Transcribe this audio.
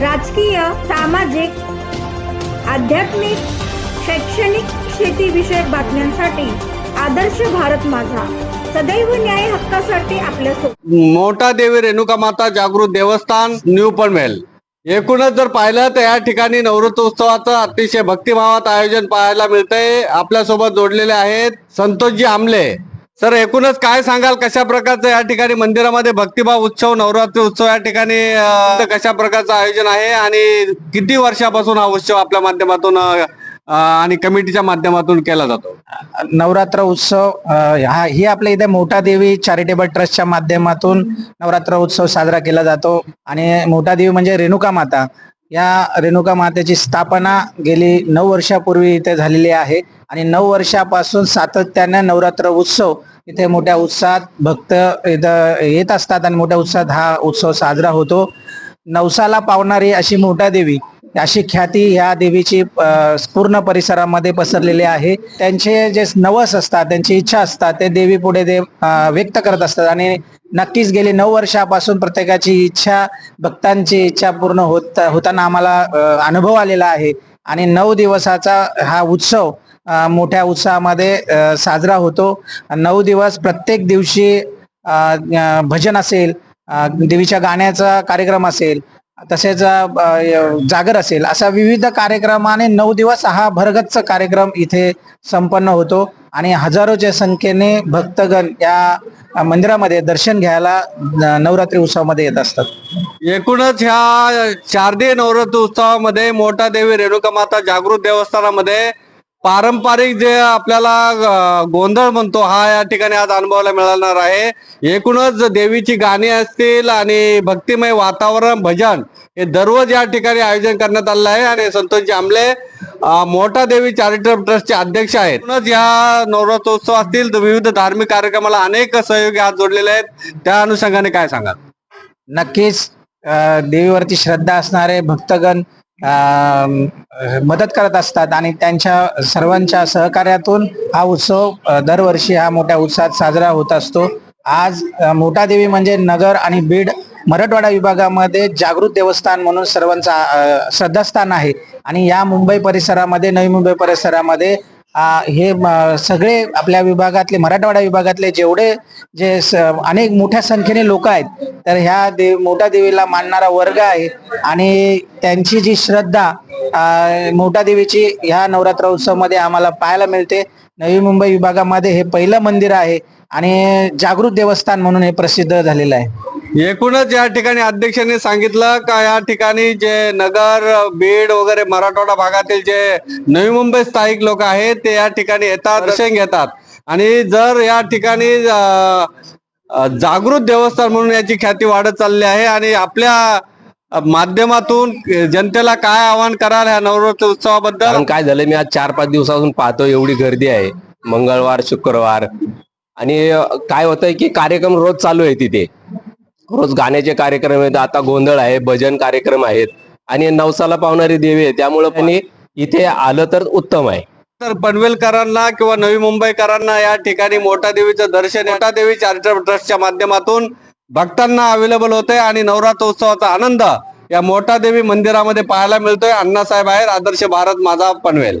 राजकीय सामाजिक आध्यात्मिक शैक्षणिक शेतीविषयक बातम्यांसाठी आदर्श भारत माझा. सदैव न्याय हक्कासाठी आपल्यासोबत मोठा देवी रेणुका माता जागृत देवस्थान न्यू पनवेल. एकूणच जर पाहिलं तर या ठिकाणी नवरात्र उत्सवाचं अतिशय भक्तिभावात आयोजन पाहायला मिळतंय. आपल्यासोबत जोडलेले आहेत संतोषजी आमले. सर एकूणच काय सांगाल? कशा प्रकारचं या ठिकाणी मंदिरामध्ये भक्तिभाव उत्सव नवरात्री उत्सव या ठिकाणी कशा प्रकारचं आयोजन आहे? आणि किती वर्षापासून हा उत्सव आपल्या माध्यमातून आणि कमिटीच्या माध्यमातून केला जातो? नवरात्र उत्सव हा ही आपल्या इथे मोठा देवी चॅरिटेबल ट्रस्टच्या माध्यमातून नवरात्र उत्सव साजरा केला जातो. आणि मोठा देवी म्हणजे रेणुका माता. या रेणुका मातेची स्थापना गेली नऊ वर्षापूर्वी इथे झालेली आहे. आणि नऊ वर्षापासून सातत्याने नवरात्र उत्सव इथे मोठ्या उत्साहात भक्त इथं येत असतात आणि मोठ्या उत्साहात हा उत्सव साजरा होतो. नवसाला पावणारी अशी मोठा देवी अशी ख्याती ह्या देवीची पूर्ण परिसरामध्ये पसरलेली आहे. त्यांचे जे नवस असतात त्यांची इच्छा असतात ते देवी पुढे ते व्यक्त करत असतात. आणि नक्कीच गेली नऊ वर्षापासून प्रत्येकाची इच्छा भक्तांची इच्छा पूर्ण होत होताना आम्हाला अनुभव आलेला आहे. आणि नऊ दिवसाचा हा उत्सव मोठ्या उत्साहामध्ये साजरा होतो. नऊ दिवस प्रत्येक दिवशी भजन असेल देवीच्या गाण्याचा कार्यक्रम असेल तसेच जागर असेल असा विविध कार्यक्रमाने नऊ दिवस हा भरगच्च कार्यक्रम इथे संपन्न होतो. आणि हजारोच्या संख्येने भक्तगण या मंदिरामध्ये दर्शन घ्यायला नवरात्री उत्सवामध्ये येत असतात. एकूणच ह्या शारदीय नवरात्र उत्सवामध्ये मोठा देवी रेणुका माता जागृत देवस्थानामध्ये पारंपरिक जे आपल्याला गोंधळ म्हणतो हा या ठिकाणी आज अनुभवायला मिळणार आहे. एकूणच देवीची गाणी असतील आणि भक्तिमय वातावरण भजन हे दररोज या ठिकाणी आयोजन करण्यात आलेलं आहे. आणि संतोषजी आमले मोठा देवी चॅरिटेबल ट्रस्टचे अध्यक्ष आहेत. म्हणूनच या नवरात्रोत्सव असतील तर विविध धार्मिक कार्यक्रमाला अनेक सहयोगी हात जोडलेले आहेत. त्या अनुषंगाने काय सांगाल? नक्कीच देवीवरची देवीवरती श्रद्धा असणारे भक्तगण मदत करत असतात आणि त्यांच्या सर्वांच्या सहकार्यातून हा उत्सव दरवर्षी हा मोठ्या उत्साहात साजरा होत असतो. आज मोठा देवी म्हणजे नगर आणि बीड मराठवाडा विभागामध्ये जागृत देवस्थान म्हणून सर्वांचा श्रद्धास्थान आहे. आणि या मुंबई परिसरामध्ये नवी मुंबई परिसरामध्ये हे म- सगळे आपल्या विभागातले मराठवाडा विभागातले जेवढे जे स- अनेक मोठ्या संख्येने लोक आहेत तर ह्या देव मोठ्या देवीला मानणारा वर्ग आहे. आणि त्यांची जी श्रद्धा मोठ्या देवीची ह्या नवरात्र उत्सवामध्ये आम्हाला पाहायला मिळते. नवी मुंबई विभागामध्ये हे पहिलं मंदिर आहे. आणि जागृत देवस्थान म्हणून हे प्रसिद्ध झालेलं आहे. एकूणच या ठिकाणी अध्यक्षांनी सांगितलं का या ठिकाणी जे नगर बीड वगैरे मराठवाडा भागातील जे नवी मुंबई स्थायिक लोक आहेत ते या ठिकाणी येतात दर्शन घेतात. आणि जर या ठिकाणी जागृत देवस्थान म्हणून याची ख्याती वाढत चालली आहे आणि आपल्या माध्यमातून जनतेला काय आवाहन कराल ह्या नवरात्र उत्सवाबद्दल काय झालं मी आज चार पाच दिवसापासून पाहतो एवढी गर्दी आहे. मंगळवार शुक्रवार. आणि काय होतंय की कार्यक्रम रोज चालू आहे तिथे. रोज गाण्याचे कार्यक्रम आहेत आता गोंधळ आहे भजन कार्यक्रम आहेत आणि नवसाला पावणारी देवी आहे. त्यामुळे पण इथे आलं तर उत्तम आहे. तर पनवेलकरांना किंवा नवी मुंबईकरांना या ठिकाणी मोठा देवीचं दर्शन मोठा देवी चॅरिटेबल ट्रस्टच्या माध्यमातून भक्तांना अवेलेबल होते आणि नवरात्रोत्सवाचा आनंद या मोठा देवी मंदिरामध्ये पाहायला मिळतोय. अण्णासाहेब आहेत आदर्श भारत माझा पनवेल.